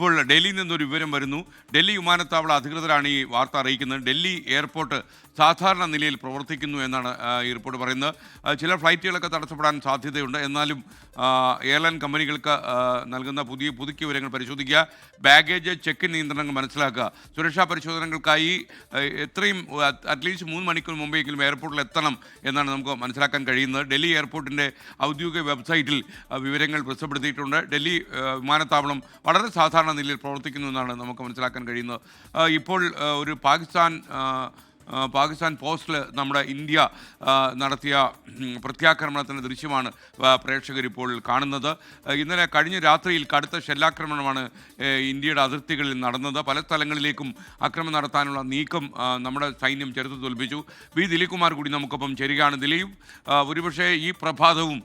ഇപ്പോൾ ഡൽഹിയിൽ നിന്നൊരു വിവരം വരുന്നു. ഡൽഹി വിമാനത്താവള അധികൃതരാണ് ഈ വാർത്ത അറിയിക്കുന്നത്. ഡൽഹി എയർപോർട്ട് സാധാരണ നിലയിൽ പ്രവർത്തിക്കുന്നു എന്നാണ് ഈ റിപ്പോർട്ട് പറയുന്നത്. ചില ഫ്ലൈറ്റുകളൊക്കെ തടസ്സപ്പെടാൻ സാധ്യതയുണ്ട്. എന്നാലും എയർലൈൻ കമ്പനികൾക്ക് നൽകുന്ന പുതിയ പുതുക്കിയ വിവരങ്ങൾ പരിശോധിക്കുക. ബാഗേജ് ചെക്ക് നിയന്ത്രണങ്ങൾ മനസ്സിലാക്കുക. സുരക്ഷാ പരിശോധനകൾക്കായി എത്രയും അറ്റ്ലീസ്റ്റ് മൂന്ന് മണിക്കൂർ മുമ്പെങ്കിലും എയർപോർട്ടിൽ എത്തണം എന്നാണ് നമുക്ക് മനസ്സിലാക്കാൻ കഴിയുന്നത്. ഡൽഹി എയർപോർട്ടിന്റെ ഔദ്യോഗിക വെബ്സൈറ്റിൽ വിവരങ്ങൾ പ്രസിദ്ധപ്പെടുത്തിയിട്ടുണ്ട്. ഡൽഹി വിമാനത്താവളം വളരെ സാധാരണ നിലയിൽ പ്രവർത്തിക്കുന്നു എന്നാണ് നമുക്ക് മനസ്സിലാക്കാൻ കഴിയുന്നത്. ഇപ്പോൾ ഒരു പാകിസ്ഥാൻ പാകിസ്ഥാൻ പോസ്റ്റിൽ നമ്മുടെ ഇന്ത്യ നടത്തിയ പ്രത്യാക്രമണത്തിന്റെ ദൃശ്യമാണ് പ്രേക്ഷകർ ഇപ്പോൾ കാണുന്നത്. ഇന്നലെ കഴിഞ്ഞ രാത്രിയിൽ കടുത്ത ഷെല്ലാക്രമണമാണ് ഇന്ത്യയുടെ അതിർത്തികളിൽ നടന്നത്. പല സ്ഥലങ്ങളിലേക്കും ആക്രമണം നടത്താനുള്ള നീക്കം നമ്മുടെ സൈന്യം ചെറുത്ത് തോൽപ്പിച്ചു. വി. ദിലീപ് കുമാർ കൂടി നമുക്കൊപ്പം ചേരുകയാണ്. ദിലീപ് ഒരുപക്ഷെ ഈ പ്രഭാതവും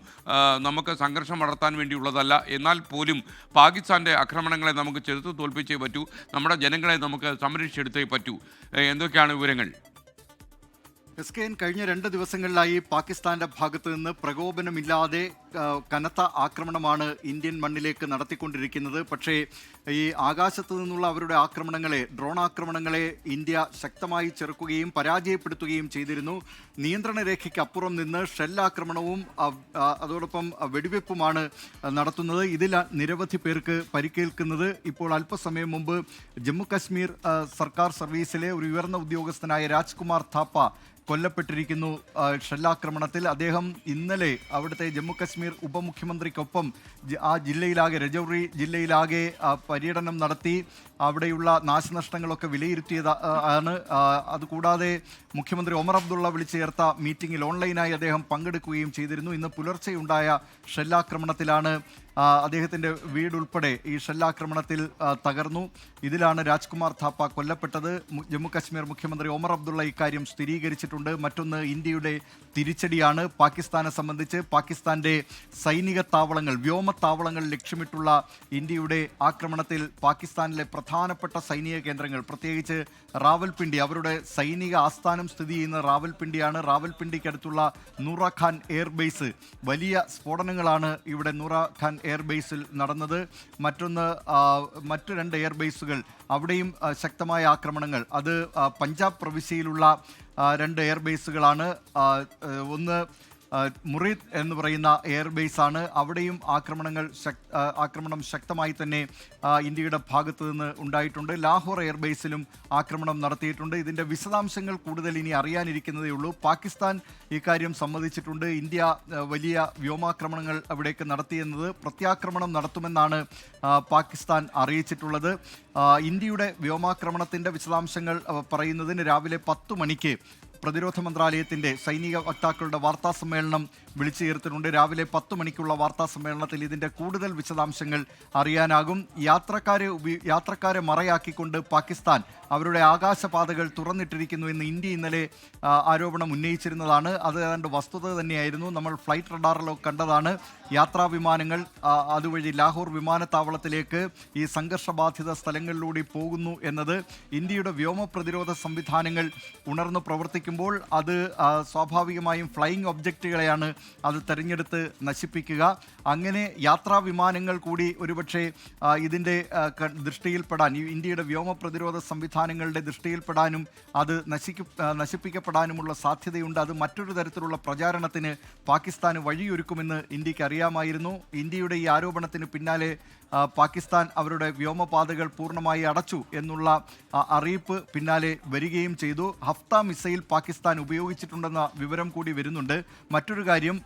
നമുക്ക് സംഘർഷം വളർത്താൻ വേണ്ടിയുള്ളതല്ല. എന്നാൽ പോലും പാകിസ്ഥാന്റെ ആക്രമണങ്ങളെ നമുക്ക് ചെറുത്ത് തോൽപ്പിച്ചേ പറ്റൂ. നമ്മുടെ ജനങ്ങളെ നമുക്ക് സംരക്ഷിച്ചെടുത്തേ പറ്റൂ. എന്തൊക്കെയാണ് വിവരങ്ങൾ? എസ് കെ എൻ കഴിഞ്ഞ രണ്ട് ദിവസങ്ങളിലായി പാകിസ്ഥാന്റെ ഭാഗത്ത് നിന്ന് പ്രകോപനമില്ലാതെ കനത്ത ആക്രമണമാണ് ഇന്ത്യൻ മണ്ണിലേക്ക് നടത്തിക്കൊണ്ടിരിക്കുന്നത്. പക്ഷേ ഈ ആകാശത്ത് നിന്നുള്ള അവരുടെ ആക്രമണങ്ങളെ ഡ്രോൺ ആക്രമണങ്ങളെ ഇന്ത്യ ശക്തമായി ചെറുക്കുകയും പരാജയപ്പെടുത്തുകയും ചെയ്തിരുന്നു. നിയന്ത്രണ രേഖയ്ക്ക് അപ്പുറം നിന്ന് ഷെല്ലാക്രമണവും അതോടൊപ്പം വെടിവെപ്പുമാണ് നടത്തുന്നത്. ഇതിൽ നിരവധി പേർക്ക് പരിക്കേൽക്കുന്നത്. ഇപ്പോൾ അല്പസമയം മുമ്പ് ജമ്മു കശ്മീർ സർക്കാർ സർവീസിലെ ഒരു ഉയർന്ന ഉദ്യോഗസ്ഥനായ രാജ്കുമാർ താപ്പ കൊല്ലപ്പെട്ടിരിക്കുന്നു ഷെല്ലാക്രമണത്തിൽ അദ്ദേഹം ഇന്നലെ അവിടുത്തെ ജമ്മു കശ്മീർ ഉപമുഖ്യമന്ത്രിക്കൊപ്പം ആ ജില്ലയിലാകെ രജൌറി ജില്ലയിലാകെ പര്യടനം നടത്തി അവിടെയുള്ള നാശനഷ്ടങ്ങളൊക്കെ വിലയിരുത്തിയത് ആണ്. അതുകൂടാതെ മുഖ്യമന്ത്രി ഒമർ അബ്ദുള്ള വിളിച്ചു ചേർത്ത മീറ്റിംഗിൽ ഓൺലൈനായി അദ്ദേഹം പങ്കെടുക്കുകയും ചെയ്തിരുന്നു. ഇന്ന് പുലർച്ചെയുണ്ടായ ഷെല്ലാക്രമണത്തിലാണ് ആ, അദ്ദേഹത്തിന്റെ വീടുൾപ്പെടെ ഈ ഷെല്ലാക്രമണത്തിൽ തകർന്നു. ഇതിലാണ് രാജ്കുമാർ ഥാപ്പ കൊല്ലപ്പെട്ടത്. മു- ജമ്മു കശ്മീർ മുഖ്യമന്ത്രി ഒമർ അബ്ദുള്ള ഇക്കാര്യം സ്ഥിരീകരിച്ചിട്ടുണ്ട്. മറ്റൊന്ന് ഇന്ത്യയുടെ തിരിച്ചടിയാണ് പാകിസ്ഥാനെ സംബന്ധിച്ച്. പാകിസ്ഥാന്റെ സൈനിക താവളങ്ങൾ വ്യോമ താവളങ്ങൾ ലക്ഷ്യമിട്ടുള്ള ഇന്ത്യയുടെ ആക്രമണത്തിൽ പാകിസ്ഥാനിലെ പ്രധാനപ്പെട്ട സൈനിക കേന്ദ്രങ്ങൾ പ്രത്യേകിച്ച് റാവൽപിണ്ടി അവരുടെ സൈനിക ആസ്ഥാനം സ്ഥിതി ചെയ്യുന്ന റാവൽപിണ്ടിയാണ്. റാവൽപിണ്ടിക്കടുത്തുള്ള നൂറ ഖാൻ എയർബേസ് വലിയ സ്ഫോടനങ്ങളാണ് ഇവിടെ നൂറ ഖാൻ എയർബേസിൽ നടന്നത്. മറ്റൊന്ന് മറ്റു രണ്ട് എയർബേസുകൾ അവിടെയും ശക്തമായ ആക്രമണങ്ങൾ. അത് പഞ്ചാബ് പ്രവിശ്യയിലുള്ള രണ്ട് എയർബേസുകളാണ്. ഒന്ന് മുറീദ് എന്ന് പറയുന്ന എയർബേസ് ആണ്. അവിടെയും ആക്രമണങ്ങൾ ആക്രമണം ശക്തമായി തന്നെ ഇന്ത്യയുടെ ഭാഗത്ത് നിന്ന് ഉണ്ടായിട്ടുണ്ട്. ലാഹോർ എയർബേസിലും ആക്രമണം നടത്തിയിട്ടുണ്ട്. ഇതിന്റെ വിശദാംശങ്ങൾ കൂടുതൽ ഇനി അറിയാനിരിക്കുന്നതേ ഉള്ളൂ. പാകിസ്ഥാൻ ഇക്കാര്യം സമ്മതിച്ചിട്ടുണ്ട്. ഇന്ത്യ വലിയ വ്യോമാക്രമണങ്ങൾ അവിടേക്ക് നടത്തിയെന്നത് പ്രത്യാക്രമണം നടത്തുമെന്നാണ് പാകിസ്ഥാൻ അറിയിച്ചിട്ടുള്ളത്. ഇന്ത്യയുടെ വ്യോമാക്രമണത്തിന്റെ വിശദാംശങ്ങൾ പറയുന്നതിന് രാവിലെ പത്ത് മണിക്ക് പ്രതിരോധ മന്ത്രാലയത്തിന്റെ സൈനിക വക്താക്കളുടെ വാർത്താ സമ്മേളനം വിളിച്ചു ചേർത്തിട്ടുണ്ട് രാവിലെ പത്ത് മണിക്കുള്ള വാർത്താ സമ്മേളനത്തിൽ ഇതിന്റെ കൂടുതൽ വിശദാംശങ്ങൾ അറിയാനാകും. യാത്രക്കാരെ യാത്രക്കാരെ മറയാക്കിക്കൊണ്ട് പാകിസ്ഥാൻ അവരുടെ ആകാശപാതകൾ തുറന്നിട്ടിരിക്കുന്നു എന്ന് ഇന്ത്യ ഇന്നലെ ആരോപണം ഉന്നയിച്ചിരുന്നതാണ്. അത് ഏതാണ്ട് വസ്തുത തന്നെയായിരുന്നു. നമ്മൾ ഫ്ലൈറ്റ് റഡാറിലോ കണ്ടതാണ്. യാത്രാ വിമാനങ്ങൾ അതുവഴി ലാഹോർ വിമാനത്താവളത്തിലേക്ക് ഈ സംഘർഷബാധിത സ്ഥലങ്ങളിലൂടെ പോകുന്നു എന്നത് ഇന്ത്യയുടെ വ്യോമ പ്രതിരോധ സംവിധാനങ്ങൾ ഉണർന്നു പ്രവർത്തിക്കുമ്പോൾ അത് സ്വാഭാവികമായും ഫ്ലൈയിങ് ഒബ്ജക്റ്റുകളെയാണ് അത് തെരഞ്ഞെടുത്ത് നശിപ്പിക്കുക. അങ്ങനെ യാത്രാ വിമാനങ്ങൾ കൂടി ഒരുപക്ഷെ ഇതിന്റെ ദൃഷ്ടിയിൽപ്പെടാൻ ഇന്ത്യയുടെ വ്യോമ പ്രതിരോധ സംവിധാനങ്ങളുടെ ദൃഷ്ടിയിൽപ്പെടാനും അത് നശിക്കു നശിപ്പിക്കപ്പെടാനുമുള്ള സാധ്യതയുണ്ട്. അത് മറ്റൊരു തരത്തിലുള്ള പ്രചാരണത്തിന് പാകിസ്ഥാന് വഴിയൊരുക്കുമെന്ന് ഇന്ത്യയ്ക്ക് അറിയാമായിരുന്നു. ഇന്ത്യയുടെ ഈ ആരോപണത്തിന് പിന്നാലെ പാകിസ്ഥാൻ അവരുടെ വ്യോമപാതകൾ പൂർണമായി അടച്ചു എന്നുള്ള അറിയിപ്പ് പിന്നാലെ വരികയും ചെയ്തു. ഹഫ്ത മിസൈൽ പാകിസ്ഥാൻ ഉപയോഗിച്ചിട്ടുണ്ടെന്ന വിവരം കൂടി വരുന്നുണ്ട്. മറ്റൊരു കാര്യം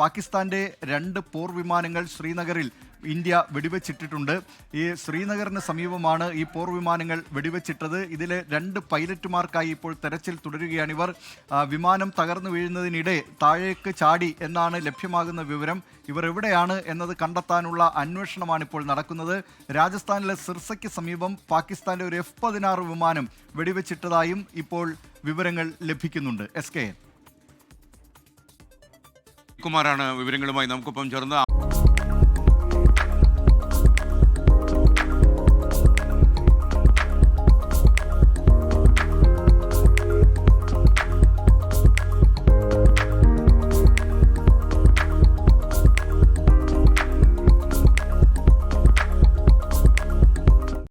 പാകിസ്ഥാന്റെ രണ്ട് പോർ വിമാനങ്ങൾ ശ്രീനഗറിൽ ഇന്ത്യ വെടിവെച്ചിട്ടിട്ടുണ്ട്. ഈ ശ്രീനഗറിന് സമീപമാണ് ഈ പോർ വിമാനങ്ങൾ വെടിവെച്ചിട്ടത്. ഇതിലെ രണ്ട് പൈലറ്റുമാർക്കായി ഇപ്പോൾ തെരച്ചിൽ തുടരുകയാണിവർ വിമാനം തകർന്നു വീഴുന്നതിനിടെ താഴേക്ക് ചാടി എന്നാണ് ലഭ്യമാകുന്ന വിവരം ഇവർ എവിടെയാണ് എന്നത് കണ്ടെത്താനുള്ള അന്വേഷണമാണ് ഇപ്പോൾ നടക്കുന്നത്. രാജസ്ഥാനിലെ സിർസയ്ക്ക് സമീപം പാകിസ്ഥാന്റെ ഒരു എഫ് പതിനാറ് വിമാനം വെടിവെച്ചിട്ടതായും ഇപ്പോൾ വിവരങ്ങൾ ലഭിക്കുന്നുണ്ട്. എസ് കെ കുമാറാണ് വിവരങ്ങളുമായി നമുക്കൊപ്പം ചേർന്ന്